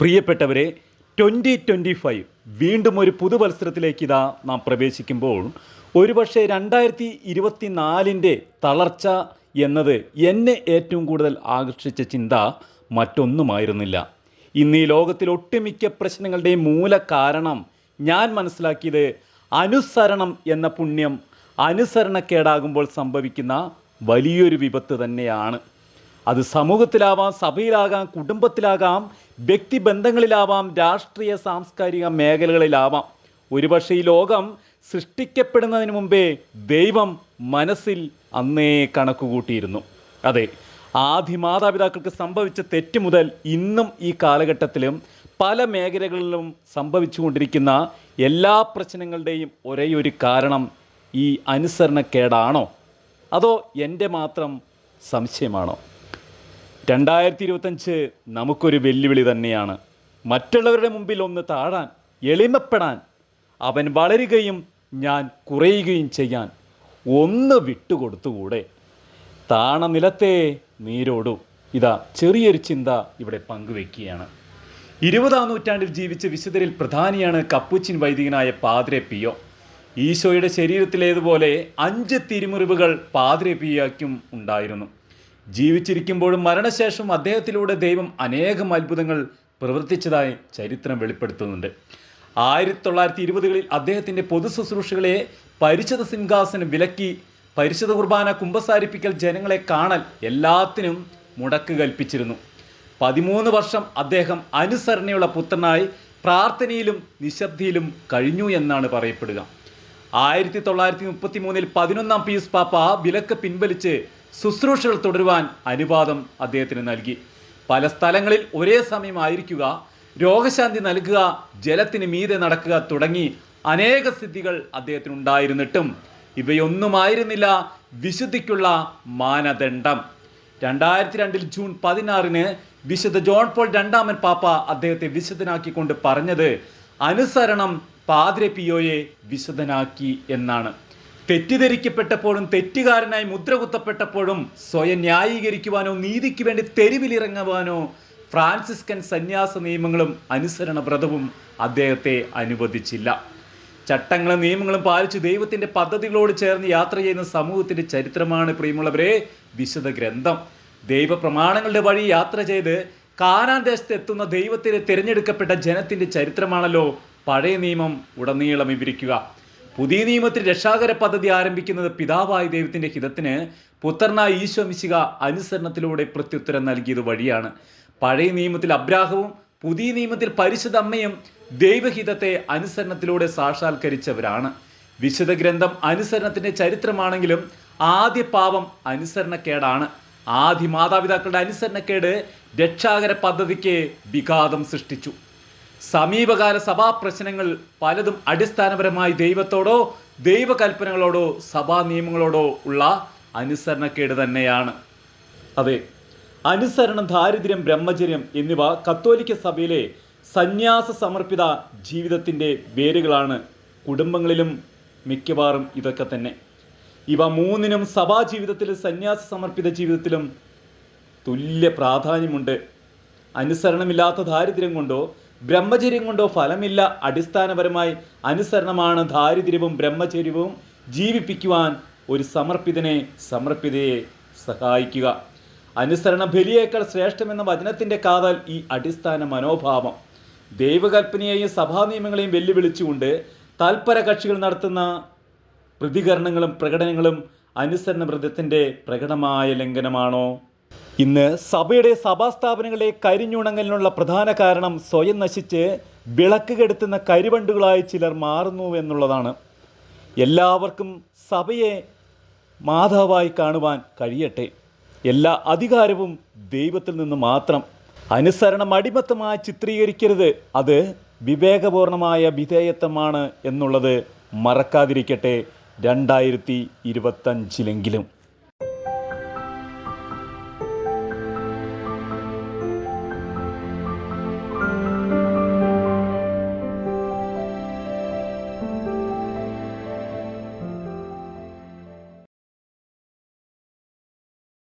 പ്രിയപ്പെട്ടവരെ twenty twenty five വീണ്ടും ഒരു പുതുവത്സരത്തിലേക്ക് ഇതാ നാം പ്രവേശിക്കുമ്പോൾ ഒരുപക്ഷെ രണ്ടായിരത്തി ഇരുപത്തി നാലിന്റെ തളർച്ച എന്നത് എന്നെ ഏറ്റവും കൂടുതൽ ആകർഷിച്ച ചിന്ത മറ്റൊന്നുമായിരുന്നില്ല. ഇന്ന് ഈ ലോകത്തിൽ ഒട്ടുമിക്ക പ്രശ്നങ്ങളുടെയും മൂല കാരണം ഞാൻ മനസ്സിലാക്കിയത് അനുസരണം എന്ന പുണ്യം അനുസരണക്കേടാകുമ്പോൾ സംഭവിക്കുന്ന വലിയൊരു വിപത്ത് തന്നെയാണ്. അത് സമൂഹത്തിലാവാം സഭയിലാകാം കുടുംബത്തിലാകാം വ്യക്തിബന്ധങ്ങളിലാവാം രാഷ്ട്രീയ സാംസ്കാരിക മേഖലകളിലാവാം. ഒരുപക്ഷെ ഈ ലോകം സൃഷ്ടിക്കപ്പെടുന്നതിന് മുമ്പേ ദൈവം മനസ്സിൽ അന്നേ കണക്കുകൂട്ടിയിരുന്നു. അതെ ആദ്യ മാതാപിതാക്കൾക്ക് സംഭവിച്ച തെറ്റ് മുതൽ ഇന്നും ഈ കാലഘട്ടത്തിലും പല മേഖലകളിലും സംഭവിച്ചുകൊണ്ടിരിക്കുന്ന എല്ലാ പ്രശ്നങ്ങളുടെയും ഒരേ ഒരു കാരണം ഈ അനുസരണക്കേടാണോ? അതോ എന്റെ മാത്രം സംശയമാണോ? രണ്ടായിരത്തി ഇരുപത്തഞ്ച് നമുക്കൊരു വെല്ലുവിളി തന്നെയാണ്. മറ്റുള്ളവരുടെ മുമ്പിൽ ഒന്ന് താഴാൻ എളിമപ്പെടാൻ അവൻ വളരുകയും ഞാൻ കുറയുകയും ചെയ്യാൻ ഒന്ന് വിട്ടുകൊടുത്തുകൂടെ? താണ നിലത്തെ നീരോടു ഇതാ ചെറിയൊരു ചിന്ത ഇവിടെ പങ്കുവെക്കുകയാണ്. ഇരുപതാം നൂറ്റാണ്ടിൽ ജീവിച്ച വിശുദ്ധരിൽ പ്രധാനിയാണ് കപ്പൂച്ചിൻ വൈദികനായ പാദ്രെ പിയോ. ഈശോയുടെ ശരീരത്തിലേതുപോലെ അഞ്ച് തിരുമുറിവുകൾ പാദ്രെ പിയോയ്ക്കും ഉണ്ടായിരുന്നു. ജീവിച്ചിരിക്കുമ്പോഴും മരണശേഷം അദ്ദേഹത്തിലൂടെ ദൈവം അനേകം അത്ഭുതങ്ങൾ പ്രവർത്തിച്ചതായി ചരിത്രം വെളിപ്പെടുത്തുന്നുണ്ട്. ആയിരത്തി തൊള്ളായിരത്തി ഇരുപതുകളിൽ അദ്ദേഹത്തിന്റെ പൊതു ശുശ്രൂഷകളെ പരിശുദ്ധ സിംഹാസനം വിലക്കി പരിശുദ്ധ കുർബാന കുമ്പസാരിപ്പിക്കൽ ജനങ്ങളെ കാണൽ എല്ലാത്തിനും മുടക്ക് കൽപ്പിച്ചിരുന്നു. പതിമൂന്ന് വർഷം അദ്ദേഹം അനുസരണയുള്ള പുത്രനായി പ്രാർത്ഥനയിലും നിശബ്ദിയിലും കഴിഞ്ഞു എന്നാണ് പറയപ്പെടുക. ആയിരത്തി തൊള്ളായിരത്തി മുപ്പത്തി മൂന്നിൽ പതിനൊന്നാം പീസ് പാപ്പ വിലക്ക് പിൻവലിച്ച് ശുശ്രൂഷകൾ തുടരുവാൻ അനുവാദം അദ്ദേഹത്തിന് നൽകി. പല സ്ഥലങ്ങളിൽ ഒരേ സമയം ആയിരിക്കുക രോഗശാന്തി നൽകുക ജലത്തിന് മീതെ നടക്കുക തുടങ്ങി അനേക സിദ്ധികൾ അദ്ദേഹത്തിന് ഉണ്ടായിരുന്നിട്ടും ഇവയൊന്നുമായിരുന്നില്ല വിശുദ്ധിക്കുള്ള മാനദണ്ഡം. രണ്ടായിരത്തി രണ്ടിൽ ജൂൺ പതിനാറിന് വിശുദ്ധ ജോൺ പോൾ രണ്ടാമൻ പാപ്പ അദ്ദേഹത്തെ വിശുദ്ധനാക്കിക്കൊണ്ട് പറഞ്ഞത് അനുസരണം പാദ്രെ പിയോയെ വിശുദ്ധനാക്കി എന്നാണ്. തെറ്റിദ്ധരിക്കപ്പെട്ടപ്പോഴും തെറ്റുകാരനായി മുദ്ര കുത്തപ്പെട്ടപ്പോഴും സ്വയം ന്യായീകരിക്കുവാനോ നീതിക്ക് വേണ്ടി തെരുവിലിറങ്ങുവാനോ ഫ്രാൻസിസ്കൻ സന്യാസ നിയമങ്ങളും അനുസരണ വ്രതവും അദ്ദേഹത്തെ അനുവദിച്ചില്ല. ചട്ടങ്ങളും നിയമങ്ങളും പാലിച്ച് ദൈവത്തിന്റെ പദ്ധതികളോട് ചേർന്ന് യാത്ര ചെയ്യുന്ന സമൂഹത്തിന്റെ ചരിത്രമാണ് പ്രിയമുള്ളവരെ വിശുദ്ധ ഗ്രന്ഥം. ദൈവപ്രമാണങ്ങളുടെ വഴി യാത്ര ചെയ്ത് കാനാൻ ദേശത്ത് എത്തുന്ന ദൈവത്തിന് തിരഞ്ഞെടുക്കപ്പെട്ട ജനത്തിന്റെ ചരിത്രമാണല്ലോ പഴയ നിയമം ഉടനീളം വിവരിക്കുക. പുതിയ നിയമത്തിൽ രക്ഷാകര പദ്ധതി ആരംഭിക്കുന്നത് പിതാവായ ദൈവത്തിന്റെ ഹിതത്തിന് പുത്രനായ ഈശോ മിശിക അനുസരണത്തിലൂടെ പ്രത്യുത്തരം നൽകിയത് വഴിയാണ്. പഴയ നിയമത്തിൽ അബ്രാഹവും പുതിയ നിയമത്തിൽ പരിശുദ്ധ അമ്മയും ദൈവഹിതത്തെ അനുസരണത്തിലൂടെ സാക്ഷാത്കരിച്ചവരാണ്. വിശുദ്ധ ഗ്രന്ഥം അനുസരണത്തിന്റെ ചരിത്രമാണെങ്കിലും ആദ്യ പാപം അനുസരണക്കേടാണ്. ആദ്യ മാതാപിതാക്കളുടെ അനുസരണക്കേട് രക്ഷാകര പദ്ധതിക്ക് വിഘാതം സൃഷ്ടിച്ചു. സമീപകാല സഭാ പ്രശ്നങ്ങൾ പലതും അടിസ്ഥാനപരമായി ദൈവത്തോടോ ദൈവകൽപ്പനകളോടോ സഭാ നിയമങ്ങളോടോ ഉള്ള അനുസരണക്കേട് തന്നെയാണ്. അതെ അനുസരണം ദാരിദ്ര്യം ബ്രഹ്മചര്യം എന്നിവ കത്തോലിക്ക സഭയിലെ സന്യാസ സമർപ്പിത ജീവിതത്തിന്റെ വേരുകളാണ്. കുടുംബങ്ങളിലും മിക്കവാറും ഇതൊക്കെ തന്നെ. ഇവ മൂന്നിനും സഭാ ജീവിതത്തിലും സന്യാസ സമർപ്പിത ജീവിതത്തിലും തുല്യ പ്രാധാന്യമുണ്ട്. അനുസരണമില്ലാത്ത ദാരിദ്ര്യം കൊണ്ടോ ബ്രഹ്മചര്യം കൊണ്ടോ ഫലമില്ല അടിസ്ഥാനപരമായി അനുസരണമാണ് ദാരിദ്ര്യവും ബ്രഹ്മചര്യവും ജീവിപ്പിക്കുവാൻ ഒരു സമർപ്പിതനെ സമർപ്പിതയെ സഹായിക്കുക. അനുസരണ ബലിയേക്കാൾ ശ്രേഷ്ഠമെന്ന വചനത്തിന്റെ കാതൽ ഈ അടിസ്ഥാന മനോഭാവം. ദൈവകൽപ്പനയെയും സഭാ നിയമങ്ങളെയും വെല്ലുവിളിച്ചുകൊണ്ട് തൽപര കക്ഷികൾ നടത്തുന്ന പ്രതികരണങ്ങളും പ്രകടനങ്ങളും അനുസരണ വ്രതത്തിന്റെ പ്രകടമായ ലംഘനമാണോ? ഇന്ന് സഭയുടെ സഭാസ്ഥാപനങ്ങളെ കരിഞ്ഞുണങ്ങലിനുള്ള പ്രധാന കാരണം സ്വയം നശിച്ച് വിളക്ക് കെടുത്തുന്ന കരിവണ്ടുകളായി ചിലർ മാറുന്നു എന്നുള്ളതാണ്. എല്ലാവർക്കും സഭയെ മാതാവായി കാണുവാൻ കഴിയട്ടെ. എല്ലാ അധികാരവും ദൈവത്തിൽ നിന്ന് മാത്രം. അനുസരണം അടിമത്തമായി ചിത്രീകരിക്കരുത്. അത് വിവേകപൂർണമായ വിധേയത്വമാണ് എന്നുള്ളത് മറക്കാതിരിക്കട്ടെ. രണ്ടായിരത്തി ഇരുപത്തഞ്ചിലെങ്കിലും.